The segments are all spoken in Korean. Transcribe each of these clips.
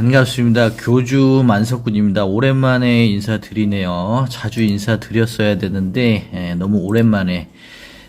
반갑습니다. 교주 만석군입니다. 오랜만에 인사드리네요. 자주 인사드렸어야 되는데 예, 너무 오랜만에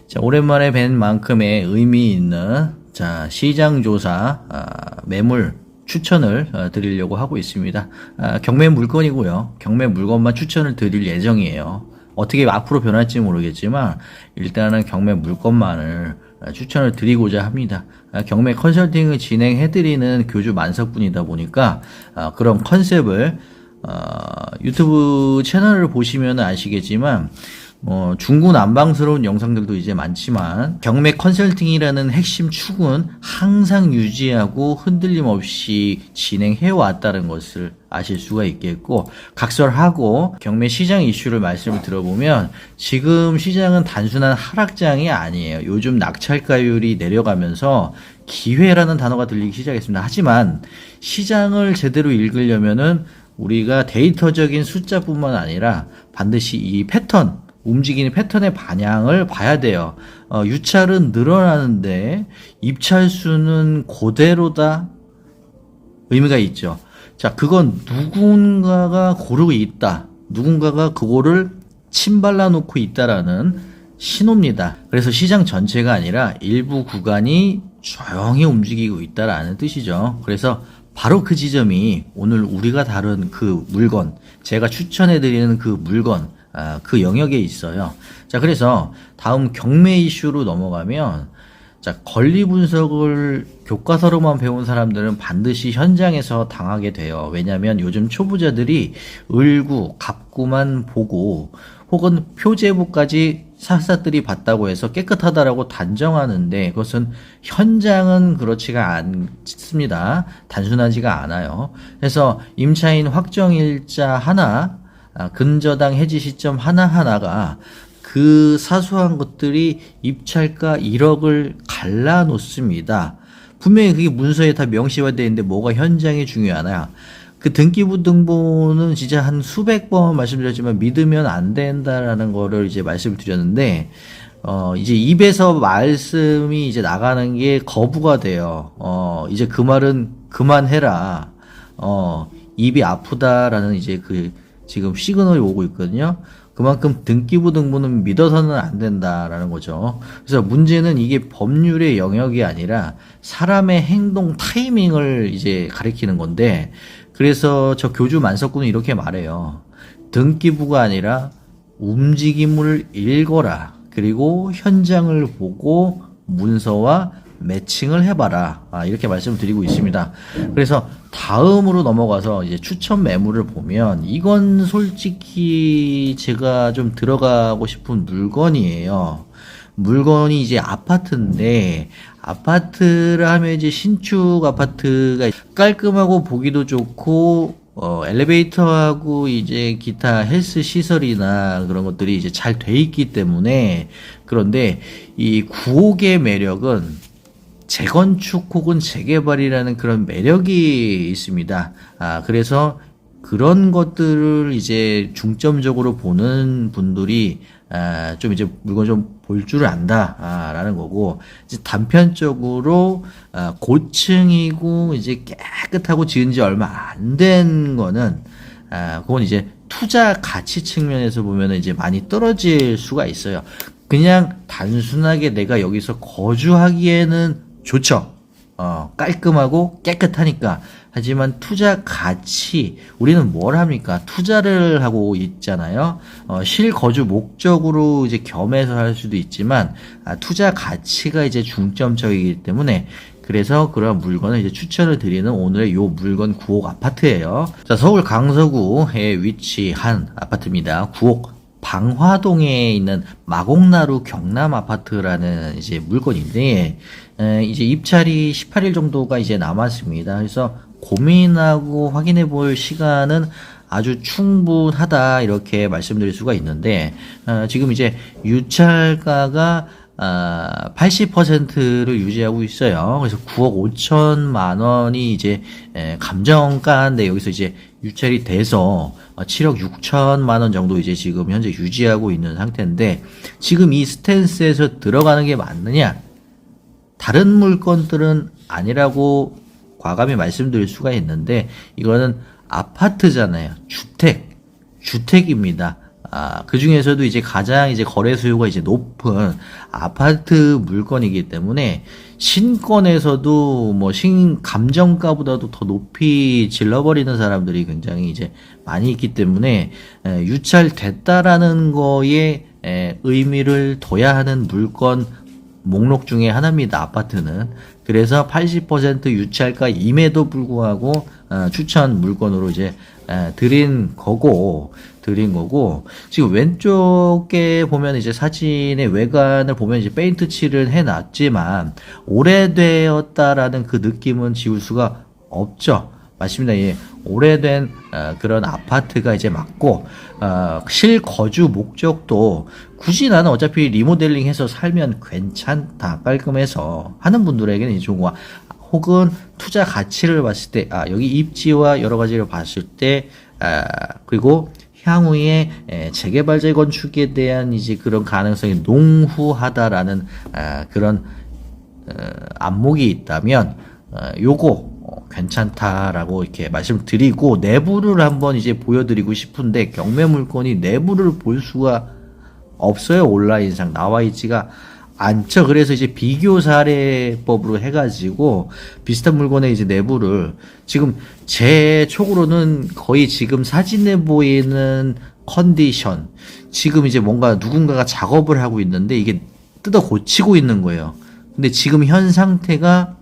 자, 오랜만에 뵌 만큼의 의미 있는 자, 시장 조사 아, 매물 추천을 어, 드리려고 하고 있습니다. 아, 경매 물건이고요. 경매 물건만 추천을 드릴 예정이에요. 어떻게 앞으로 변할지 모르겠지만 일단은 경매 물건만을 어, 추천을 드리고자 합니다. 아, 경매 컨설팅을 진행해드리는 교주 만석분이다 보니까 아, 그런 컨셉을 어, 유튜브 채널을 보시면 아시겠지만 뭐 중구난방스러운 영상들도 이제 많지만 경매 컨설팅이라는 핵심 축은 항상 유지하고 흔들림 없이 진행해 왔다는 것을 아실 수가 있겠고 각설하고 경매 시장 이슈를 말씀을 들어보면 지금 시장은 단순한 하락장이 아니에요. 요즘 낙찰가율이 내려가면서 기회라는 단어가 들리기 시작했습니다. 하지만 시장을 제대로 읽으려면은 우리가 데이터적인 숫자뿐만 아니라 반드시 이 패턴 움직이는 패턴의 반향을 봐야 돼요. 어, 유찰은 늘어나는데 입찰 수는 그대로다 의미가 있죠. 자, 그건 누군가가 고르고 있다. 누군가가 그거를 침발라 놓고 있다라는 신호입니다. 그래서 시장 전체가 아니라 일부 구간이 조용히 움직이고 있다라는 뜻이죠. 그래서 바로 그 지점이 오늘 우리가 다룬 그 물건, 제가 추천해드리는 그 물건, 아, 그 영역에 있어요. 자, 그래서 다음 경매 이슈로 넘어가면 자, 권리 분석을 교과서로만 배운 사람들은 반드시 현장에서 당하게 돼요. 왜냐하면 요즘 초보자들이 을구, 갑구만 보고 혹은 표제부까지 사사들이 봤다고 해서 깨끗하다라고 단정하는데 그것은 현장은 그렇지가 않습니다. 단순하지가 않아요. 그래서 임차인 확정일자 하나, 아, 근저당 해지 시점 하나하나가 그 사소한 것들이 입찰가 1억을 갈라 놓습니다. 분명히 그게 문서에 다 명시화되어 있는데 뭐가 현장이 중요하나? 그 등기부 등본은 진짜 한 수백 번 말씀드렸지만 믿으면 안 된다라는 거를 이제 말씀을 드렸는데 어 이제 입에서 말씀이 이제 나가는 게 거부가 돼요. 어 이제 그 말은 그만해라. 어 입이 아프다라는 이제 그 지금 시그널이 오고 있거든요. 그만큼 등기부 등본은 믿어서는 안 된다라는 거죠. 그래서 문제는 이게 법률의 영역이 아니라 사람의 행동 타이밍을 이제 가리키는 건데, 그래서 저 교주 만석군은 이렇게 말해요. 등기부가 아니라 움직임을 읽어라. 그리고 현장을 보고 문서와 매칭을 해봐라. 아, 이렇게 말씀을 드리고 있습니다. 그래서 다음으로 넘어가서 이제 추천 매물을 보면 이건 솔직히 제가 좀 들어가고 싶은 물건이에요. 물건이 이제 아파트인데 아파트라 하면 이제 신축 아파트가 깔끔하고 보기도 좋고 어, 엘리베이터하고 이제 기타 헬스 시설이나 그런 것들이 이제 잘 돼 있기 때문에 그런데 이 구옥의 매력은 재건축 혹은 재개발이라는 그런 매력이 있습니다. 아, 그래서 그런 것들을 이제 중점적으로 보는 분들이 아, 좀 이제 물건 좀 볼 줄을 안다, 아, 라는 거고, 이제 단편적으로, 아, 고층이고, 이제 깨끗하고 지은 지 얼마 안 된 거는, 아, 그건 이제 투자 가치 측면에서 보면은 이제 많이 떨어질 수가 있어요. 그냥 단순하게 내가 여기서 거주하기에는 좋죠. 어, 깔끔하고 깨끗하니까. 하지만 투자 가치, 우리는 뭘 합니까? 투자를 하고 있잖아요. 어, 실거주 목적으로 이제 겸해서 할 수도 있지만, 아, 투자 가치가 이제 중점적이기 때문에, 그래서 그런 물건을 이제 추천을 드리는 오늘의 요 물건 9옥 아파트예요. 자, 서울 강서구에 위치한 아파트입니다. 9옥 방화동에 있는 마곡나루 경남 아파트라는 이제 물건인데 에, 이제 입찰이 18일 정도가 이제 남았습니다. 그래서 고민하고 확인해 볼 시간은 아주 충분하다 이렇게 말씀드릴 수가 있는데 어, 지금 이제 유찰가가 아, 80%를 유지하고 있어요. 그래서 9억 5천만 원이 이제 에, 감정가인데 여기서 이제 유찰이 돼서 7억 6천만 원 정도 이제 지금 현재 유지하고 있는 상태인데 지금 이 스탠스에서 들어가는 게 맞느냐? 다른 물건들은 아니라고 과감히 말씀드릴 수가 있는데 이거는 아파트잖아요. 주택, 주택입니다. 아, 그 중에서도 이제 가장 이제 거래 수요가 이제 높은 아파트 물건이기 때문에 신권에서도 뭐 신 감정가보다도 더 높이 질러버리는 사람들이 굉장히 이제 많이 있기 때문에 에, 유찰됐다라는 거에 에, 의미를 둬야 하는 물건 목록 중에 하나입니다. 아파트는. 그래서 80% 유찰가 임에도 불구하고 어, 추천 물건으로 이제 에, 드린 거고 드린 거고 지금 왼쪽에 보면 이제 사진의 외관을 보면 이제 페인트 칠을 해놨지만 오래되었다라는 그 느낌은 지울 수가 없죠. 맞습니다. 예. 오래된 어, 그런 아파트가 이제 맞고 어, 실거주 목적도 굳이 나는 어차피 리모델링해서 살면 괜찮다 깔끔해서 하는 분들에게는 거 혹은 투자 가치를 봤을 때 아, 여기 입지와 여러 가지를 봤을 때 아, 그리고 향후에 에, 재개발 재건축에 대한 이제 그런 가능성이 농후하다라는 아, 그런 어, 안목이 있다면 어, 요거 어, 괜찮다라고 이렇게 말씀드리고 내부를 한번 이제 보여드리고 싶은데 경매 물건이 내부를 볼 수가 없어요 온라인상 나와 있지가 않죠. 그래서 이제 비교 사례법으로 해가지고 비슷한 물건의 이제 내부를 지금 제 촉으로는 거의 지금 사진에 보이는 컨디션 지금 이제 뭔가 누군가가 작업을 하고 있는데 이게 뜯어 고치고 있는 거예요. 근데 지금 현 상태가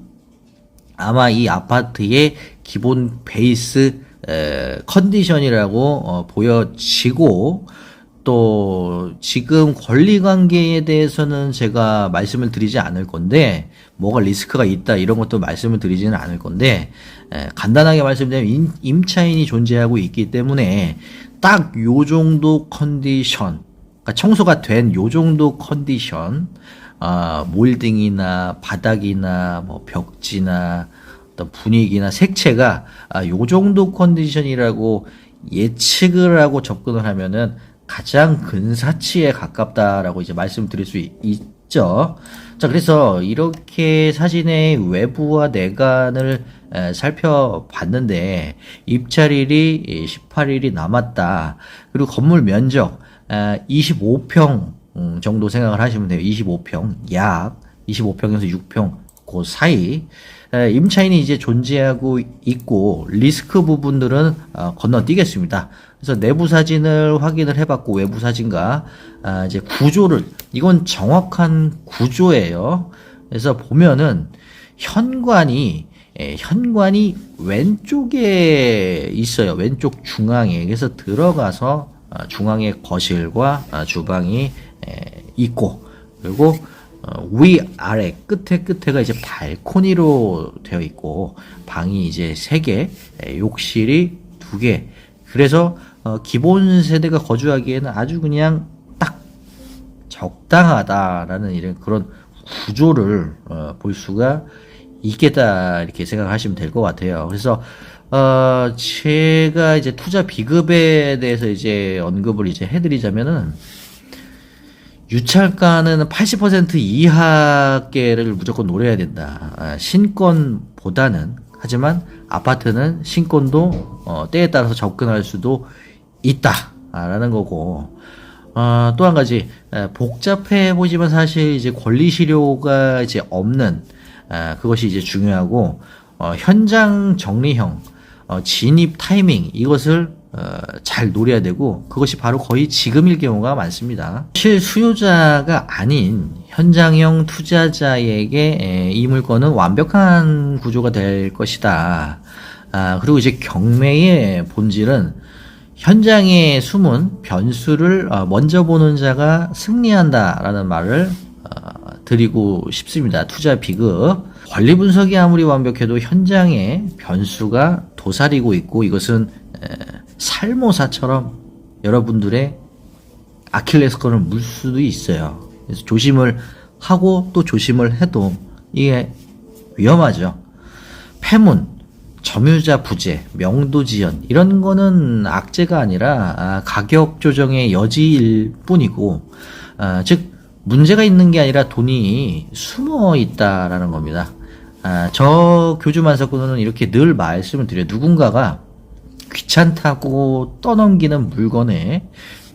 아마 이 아파트의 기본 베이스 에, 컨디션이라고 어, 보여지고 또 지금 권리 관계에 대해서는 제가 말씀을 드리지 않을 건데 뭐가 리스크가 있다 이런 것도 말씀을 드리지는 않을 건데 에, 간단하게 말씀드리면 임, 임차인이 존재하고 있기 때문에 딱 요 정도 컨디션 그러니까 청소가 된 요 정도 컨디션 아, 몰딩이나 바닥이나 뭐 벽지나 어떤 분위기나 색채가 아, 요 정도 컨디션이라고 예측을 하고 접근을 하면은 가장 근사치에 가깝다라고 이제 말씀드릴 수 있, 있죠. 자, 그래서 이렇게 사진의 외부와 내관을 에, 살펴봤는데 입찰일이 18일이 남았다. 그리고 건물 면적 에, 25평 음, 정도 생각을 하시면 돼요. 25평 약 25평에서 6평 그 사이 에, 임차인이 이제 존재하고 있고 리스크 부분들은 어, 건너뛰겠습니다. 그래서 내부 사진을 확인을 해봤고 외부 사진과 아, 이제 구조를 이건 정확한 구조예요. 그래서 보면은 현관이 예, 현관이 왼쪽에 있어요. 왼쪽 중앙에 그래서 들어가서 아, 중앙에 거실과 아, 주방이 에, 있고 그리고 어, 위 아래 끝에 끝에가 이제 발코니로 되어 있고 방이 이제 세 개, 에, 욕실이 두 개. 그래서 어, 기본 세대가 거주하기에는 아주 그냥 딱 적당하다라는 이런 그런 구조를 어, 볼 수가 있겠다 이렇게 생각하시면 될 것 같아요. 그래서 어, 제가 이제 투자 비급에 대해서 이제 언급을 이제 해드리자면은 유찰가는 80% 이하계를 무조건 노려야 된다. 아, 신권보다는. 하지만 아파트는 신권도 어, 때에 따라서 접근할 수도 있다라는 거고. 어, 또 한 가지. 에, 복잡해 보지만 사실 이제 권리 시료가 이제 없는 에, 그것이 이제 중요하고 어, 현장 정리형 어, 진입 타이밍 이것을 어, 잘 노려야 되고 그것이 바로 거의 지금일 경우가 많습니다. 실수요자가 아닌 현장형 투자자에게 에, 이 물건은 완벽한 구조가 될 것이다. 아, 그리고 이제 경매의 본질은 현장에 숨은 변수를 어, 먼저 보는 자가 승리한다라는 말을 어, 드리고 싶습니다. 투자 비급. 관리 분석이 아무리 완벽해도 현장에 변수가 도사리고 있고 이것은 에, 살모사처럼 여러분들의 아킬레스건을 물 수도 있어요. 그래서 조심을 하고 또 조심을 해도 이게 위험하죠. 폐문, 점유자 부재, 명도 지연 이런 거는 악재가 아니라 아, 가격 조정의 여지일 뿐이고 아, 즉 문제가 있는 게 아니라 돈이 숨어 있다라는 겁니다. 아, 저 교주 만석군은 이렇게 늘 말씀을 드려요. 누군가가 귀찮다고 떠넘기는 물건에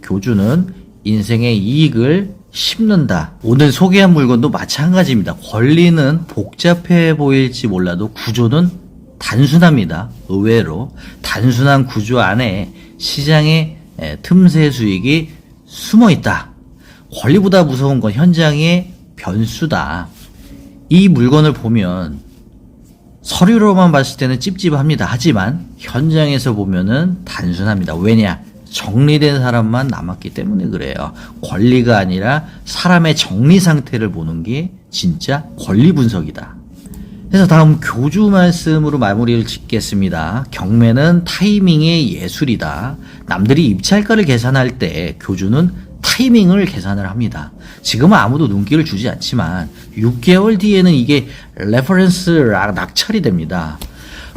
교주는 인생의 이익을 심는다. 오늘 소개한 물건도 마찬가지입니다. 권리는 복잡해 보일지 몰라도 구조는 단순합니다. 의외로 단순한 구조 안에 시장의 에, 틈새 수익이 숨어 있다. 권리보다 무서운 건 현장의 변수다. 이 물건을 보면 서류로만 봤을 때는 찝찝합니다. 하지만 현장에서 보면은 단순합니다. 왜냐? 정리된 사람만 남았기 때문에 그래요. 권리가 아니라 사람의 정리 상태를 보는 게 진짜 권리 분석이다. 그래서 다음 교주 말씀으로 마무리를 짓겠습니다. 경매는 타이밍의 예술이다. 남들이 입찰가를 계산할 때 교주는 타이밍을 계산을 합니다. 지금은 아무도 눈길을 주지 않지만 6개월 뒤에는 이게 레퍼런스 낙찰이 됩니다.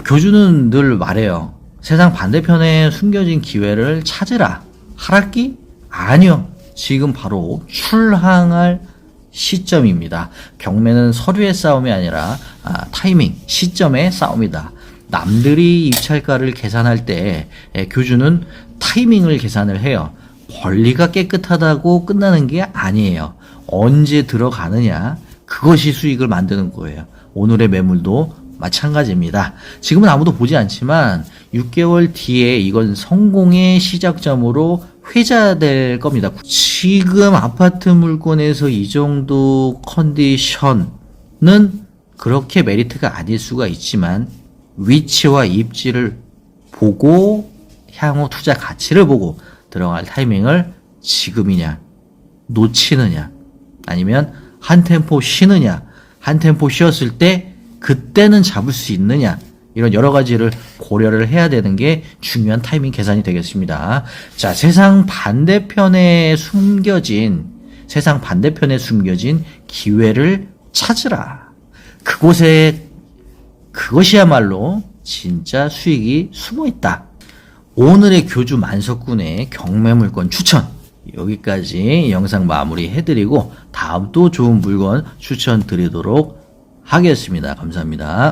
교주는 늘 말해요. 세상 반대편에 숨겨진 기회를 찾으라. 하락기? 아니요. 지금 바로 출항할 시점입니다. 경매는 서류의 싸움이 아니라 아, 타이밍, 시점의 싸움이다. 남들이 입찰가를 계산할 때 에, 교주는 타이밍을 계산을 해요. 권리가 깨끗하다고 끝나는 게 아니에요. 언제 들어가느냐, 그것이 수익을 만드는 거예요. 오늘의 매물도 마찬가지입니다. 지금은 아무도 보지 않지만 6개월 뒤에 이건 성공의 시작점으로 회자될 겁니다. 지금 아파트 물건에서 이 정도 컨디션은 그렇게 메리트가 아닐 수가 있지만 위치와 입지를 보고 향후 투자 가치를 보고 들어갈 타이밍을 지금이냐 놓치느냐 아니면 한 템포 쉬느냐 한 템포 쉬었을 때 그때는 잡을 수 있느냐 이런 여러 가지를 고려를 해야 되는 게 중요한 타이밍 계산이 되겠습니다. 자, 세상 반대편에 숨겨진 세상 반대편에 숨겨진 기회를 찾으라. 그곳에 그것이야말로 진짜 수익이 숨어 있다. 오늘의 교주 만석군의 경매 물건 추천 여기까지 영상 마무리 해드리고 다음 또 좋은 물건 추천 드리도록 하겠습니다. 감사합니다.